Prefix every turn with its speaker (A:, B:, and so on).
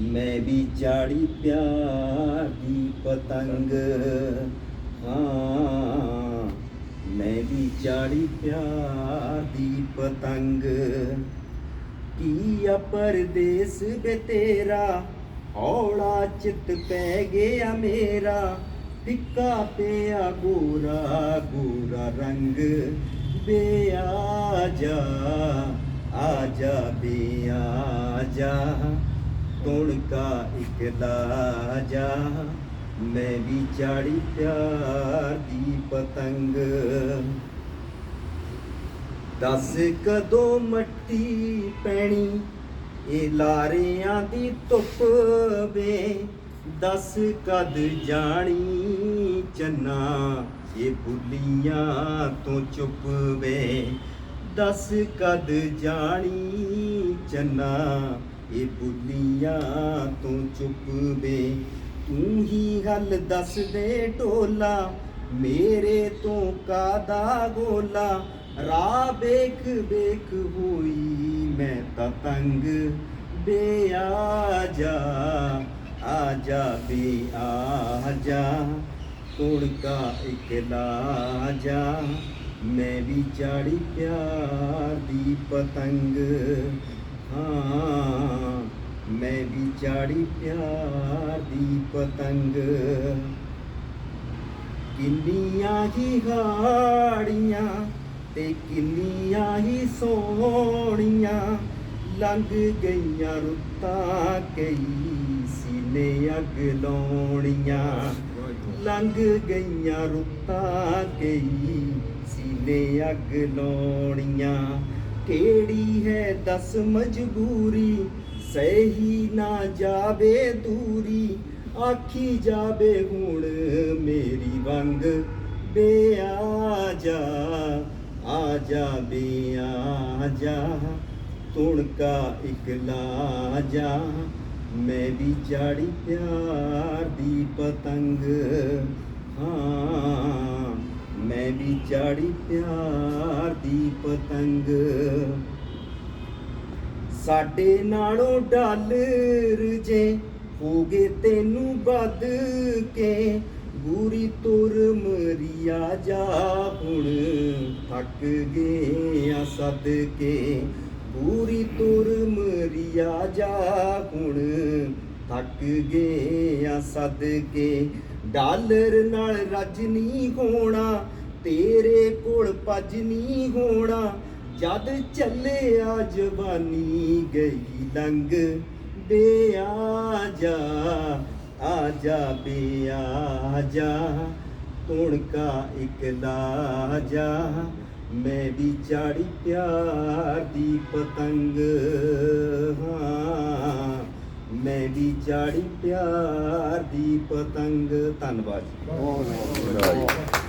A: ਮੈਂ ਵੀ ਚਾੜੀ ਪਿਆਰ ਦੀ ਪਤੰਗ ਹਾਂ ਮੈਂ ਵੀ ਚਾੜੀ ਪਿਆਰ ਦੀ ਪਤੰਗ ਕੀ ਆ ਪਰਦੇਸ ਵੇ ਤੇਰਾ ਹੌਲਾ ਚਿੱਤ ਪੈ ਗਿਆ ਮੇਰਾ ਟਿੱਕਾ ਪਿਆ ਗੋਰਾ ਗੋਰਾ ਰੰਗ ਬੇ ਆ ਜਾ ਆ ਜਾ ਬੇ ਆ ਜਾ ਤੁਣਕਾ ਇਕਲਾ ਜਾ। ਮੈਂ ਵੀ ਚਾੜੀ ਪਿਆਰ ਦੀ ਪਤੰਗ। ਦੱਸ ਕਦੋਂ ਮੱਟੀ ਪੈਣੀ? ਇਹ ਲਾਰਿਆਂ ਦੀ ਧੁੱਪ ਵੇ। ਦੱਸ ਕਦ ਜਾਣੀ ਚੰਨਾ? ਇਹ ਬੁੱਲੀਆਂ ਤੋਂ ਚੁੱਪ ਵੇ। ਦੱਸ ਕਦ ਜਾਣੀ ਚੰਨਾ? ਇਹ ਬੁੱਲੀਆਂ ਤੋਂ ਚੁੱਪ ਵੇ ਤੂੰ ਹੀ ਗੱਲ ਦੱਸ ਦੇ ਢੋਲਾ, ਮੇਰੇ ਤੋਂ ਕਾਦਾ ਗੋਲਾ। ਰਾਹ ਵੇਖ ਵੇਖ ਹੋਈ ਮੈਂ ਤਾਂ ਤੰਗ। ਬੇ ਆ ਜਾ ਆ ਜਾ, ਬੇ ਆ ਜਾ। ਤੁੜਕਾ ਇਕਲਾ ਜਾ। ਮੈਂ ਵੀ ਚਾੜੀ ਪਿਆਰ ਦੀ ਪਤੰਗ। ਹਾਂ ਮੈਂ ਵੀ ਚਾੜੀ ਪਿਆਰ ਦੀ ਪਤੰਗ। ਕਿੰਨੀਆਂ ਹੀ ਹਾੜੀਆਂ ਤੇ ਕਿੰਨੀਆਂ ਹੀ ਸੋਹਣੀਆਂ ਲੰਘ ਗਈਆਂ ਰੁੱਤਾਂ ਕਈ ਸੀਨੇ ਅੱਗ ਲਾਉਣੀਆਂ। ਲੰਘ ਗਈਆਂ ਰੁੱਤਾਂ ਕਈ ਸੀਨੇ ਅੱਗ ਲਾਉਣੀਆਂ। ਕਿਹੜੀ ਹੈ ਦਸ ਮਜਬੂਰੀ ਸਹੀ ਨਾ ਜਾਵੇ ਦੂਰੀ, ਆਖੀ ਜਾਵੇ ਹੁਣ ਮੇਰੀ ਵੰਗ। ਬੇ ਆ ਜਾ ਆ ਜਾ ਬੇ ਆ ਜਾ ਤੁਣਕਾ ਇਕਲਾ ਜਾ ਮੈਂ ਵੀ ਚਾੜੀ ਪਿਆਰ ਦੀ ਪਤੰਗ, ਹਾਂ, ਮੈਂ ਵੀ ਚਾੜੀ ਪਿਆਰ ਦੀ ਪਤੰਗ। ਸਾਡੇ ਨਾਲੋਂ ਡਾਲਰ ਜੇ ਹੋਗੇ ਤੈਨੂੰ ਵੱਧ ਕੇ। ਬੂਰੀ ਤੁਰ ਮਰੀਆ ਜਾ ਹੁਣ ਥੱਕ ਗਏ ਆ ਸਦ ਕੇ ਬੂਰੀ ਤੁਰ ਮਰੀਆ ਜਾ ਹੁਣ ਥੱਕ ਗਏ ਆ ਸਦ ਕੇ ਡਾਲਰ ਨਾਲ ਰੱਜ ਨਹੀਂ ਹੋਣਾ, ਤੇਰੇ ਕੋਲ ਭੱਜ ਨਹੀਂ ਹੋਣਾ। ਜਦ ਚੱਲਿਆ ਜਵਾਨੀ ਗਈ ਲੰਗ ਬੇ ਆ ਜਾ ਆ ਜਾ, ਬੇ ਆ ਜਾ ਤੁਣਕਾ ਇਕਲਾ ਜਾ ਮੈਂ ਵੀ ਚਾੜੀ ਪਿਆਰ ਦੀ ਪਤੰਗ, ਹਾਂ, ਮੈਂ ਵੀ ਚਾੜੀ ਪਿਆਰ ਦੀ ਪਤੰਗ। ਧੰਨਵਾਦ
B: ਬਹੁਤ ਬਹੁਤ।